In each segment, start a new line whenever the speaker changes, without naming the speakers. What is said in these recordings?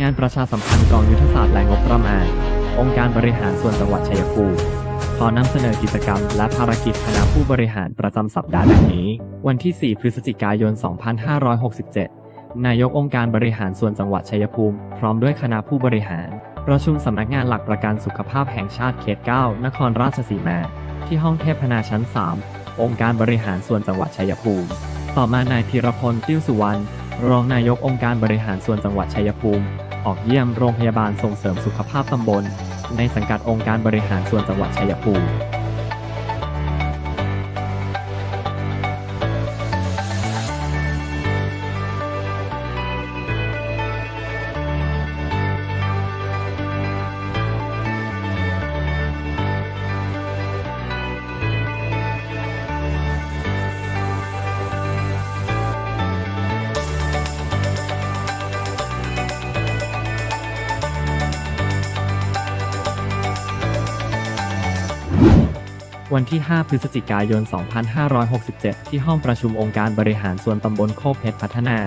งานประชาสัมพันธ์กองยุทธศาสตร์และงบประมาณ องค์การบริหารส่วนจังหวัดชัยภูมิขอนำเสนอกิจกรรม และภารกิจคณะผู้บริหารประจำสัปดาห์ดังนี้ วันที่ 4 พฤศจิกายน 2567 นายกองค์การบริหารส่วนจังหวัดชัยภูมิ พร้อมด้วยคณะผู้บริหาร ประชุมสำนักงานหลักประกันสุขภาพแห่งชาติเขต 9 นครราชสีมา ที่ห้องเทพนาชั้น 3 องค์การบริหารส่วนจังหวัดชัยภูมิ ต่อมานายพีรพลติ้วสุวรรณรองนายกองค์การบริหารส่วนจังหวัดชัยภูมิ ออกเยี่ยมโรงพยาบาลส่งเสริมสุขภาพตำบล ในสังกัดองค์การบริหารส่วนจังหวัดชัยภูมิ วันที่ 5 พฤศจิกายน 2567 ที่ห้องประชุมองค์การบริหารส่วนตำบลโคกเพชรพัฒนา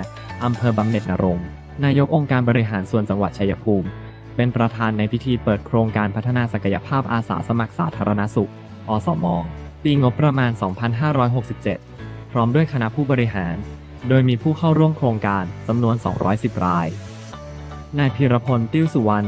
อำเภอบำเหน็จนรงนายกองค์การบริหารส่วนจังหวัดชัยภูมิ เป็นประธานในพิธีเปิดโครงการพัฒนาศักยภาพอาสาสมัครสาธารณสุข อสม ปีงบประมาณ 2567 พร้อมด้วยคณะผู้บริหาร โดยมีผู้เข้าร่วมโครงการจำนวน 210 ราย นายพีรพล ติ้วสุวรรณ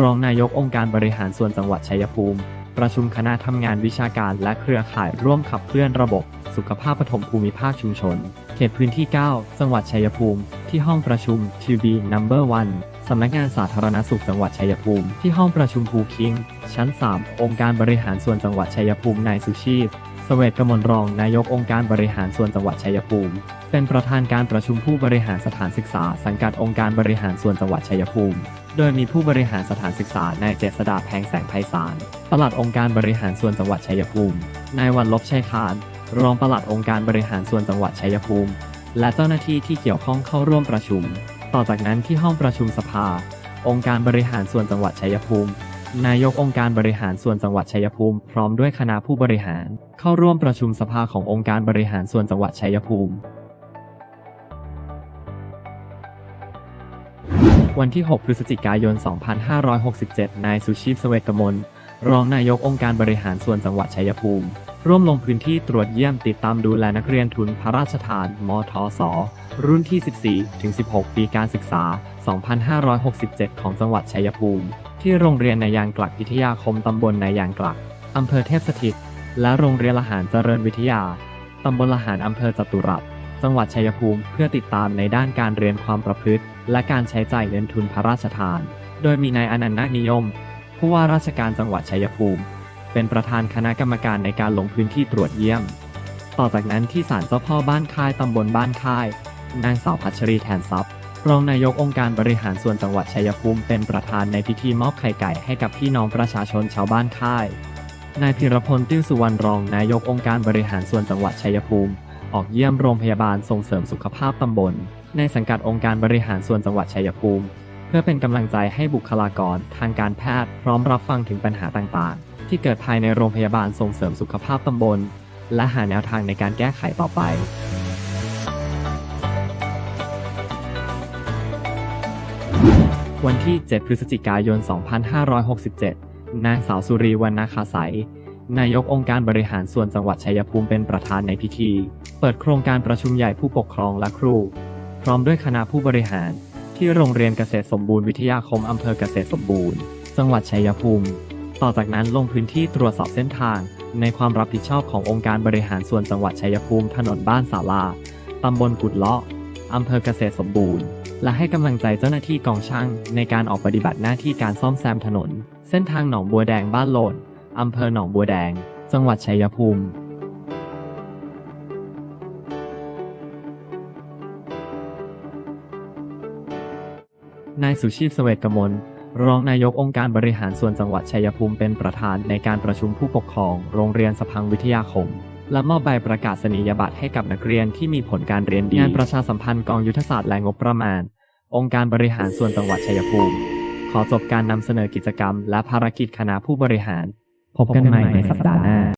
รองนายกองค์การบริหารส่วนจังหวัดชัยภูมิ ประชุมคณะทำงานวิชาการและเครือข่ายร่วมขับเคลื่อนระบบ สุขภาพปฐมภูมิภาคชุมชน เขตพื้นที่ 9 จังหวัดชัยภูมิ ที่ห้องประชุมทีวีนัมเบอร์วันสำนักงานสาธารณสุขจังหวัดชัยภูมิ ที่ห้องประชุมภูคิง ชั้น 3 องค์การบริหารส่วนจังหวัดชัยภูมินายสุชีพ สเวตกมลรอง นายกองค์การบริหารส่วนจังหวัดชัยภูมิ เป็นประธานการประชุมผู้บริหารสถานศึกษา สังกัดองค์การบริหารส่วนจังหวัดชัยภูมิ โดยมีผู้บริหารสถานศึกษานายเจษดาแพงแสงไพศาลปลัดองค์การบริหารส่วนจังหวัดชัยภูมิ นายวันลบชัยคาน รองปลัดองค์การบริหารส่วนจังหวัดชัยภูมิ และเจ้าหน้าที่ที่เกี่ยวข้องเข้าร่วมประชุม ต่อจากนั้นที่ห้องประชุมสภา องค์การบริหารส่วนจังหวัดชัยภูมิ นายกองค์การบริหารส่วนจังหวัดชัยภูมิ พร้อมด้วยคณะผู้บริหาร เข้าร่วมประชุมสภาขององค์การบริหารส่วนจังหวัดชัยภูมิ วันที่ 6 พฤศจิกายน 2567 นายสุชีพเวกมล รองนายกองค์การบริหารส่วนจังหวัดชัยภูมิ ร่วมลงพื้นที่ตรวจเยี่ยมติดตามดูแลนักเรียนทุนพระราชทาน มทศรุ่นที่ 14 ถึง 16 ปีการศึกษา 2567 ของจังหวัดชัยภูมิ ที่โรงเรียนนายางกลักพิทยาคมตำบลนายางกลักอำเภอเทพสถิต และโรงเรียนละหารเจริญวิทยาตำบลละหารอำเภอจตุรัสจังหวัดชัยภูมิเพื่อติดตามในด้านการเรียนความประพฤติ และการใช้จ่ายเงินทุนพระราชทาน โดยมีนายอนันต์นิยม ผู้ว่าราชการจังหวัดชัยภูมิ เป็นประธานคณะกรรมการในการลงพื้นที่ตรวจเยี่ยม ต่อจากนั้นที่ศาลเจ้าพ่อบ้านค่ายตำบลบ้านค่าย นางสาวพัชรีแทนทรัพย์ รองนายกองค์การบริหารส่วนจังหวัดชัยภูมิเป็นประธานในพิธีมอบไข่ไก่ให้กับพี่น้องประชาชนชาวบ้านค่าย นายพีรพลติ้วสุวรรณรองนายกองค์การบริหารส่วนจังหวัดชัยภูมิ ออกเยี่ยมโรงพยาบาลส่งเสริมสุขภาพตำบล ในสังกัดองค์การบริหารส่วนจังหวัดชัยภูมิ เพื่อเป็นกำลังใจให้บุคลากรทางการแพทย์พร้อมรับฟังถึงปัญหาต่างๆ ที่เกิดภายในโรงพยาบาลส่งเสริมสุขภาพตำบล และหาแนวทางในการแก้ไขต่อไป วันที่ 7 พฤศจิกายน 2567 นางสาวสุรีวรรณคาใสยนายกองค์การบริหารส่วนจังหวัดชัยภูมิเป็นประธานในพิธี เปิดโครงการประชุมใหญ่ผู้ปกครองและครู พร้อมด้วยคณะผู้บริหาร ที่โรงเรียนเกษตรสมบูรณ์วิทยาคมอำเภอเกษตรสมบูรณ์ จังหวัดชัยภูมิ ต่อจากนั้นลงพื้นที่ตรวจสอบเส้นทาง ในความรับผิดชอบขององค์การบริหารส่วนจังหวัดชัยภูมิถนนบ้านศาลาตำบลกุดเลาะอำเภอเกษตรสมบูรณ์ และให้กำลังใจเจ้าหน้าที่กองช่าง ในการออกปฏิบัติหน้าที่การซ่อมแซมถนน เส้นทางหนองบัวแดงบ้านโลนอำเภอหนองบัวแดง จังหวัดชัยภูมินายสุชีพเสวตกมลรองนายกองค์การบริหารส่วนจังหวัดชัยภูมิเป็นประธานในการประชุมผู้ปกครอง โรงเรียนสพังวิทยาคม และมอบใบประกาศนียบัตรให้กับนักเรียนที่มีผลการเรียนดี งานประชาสัมพันธ์กองยุทธศาสตร์และงบประมาณ องค์การบริหารส่วนจังหวัดชัยภูมิ ขอจบการนำเสนอกิจกรรม และภารกิจคณะผู้บริหาร พบกันใหม่ในสัปดาห์หน้า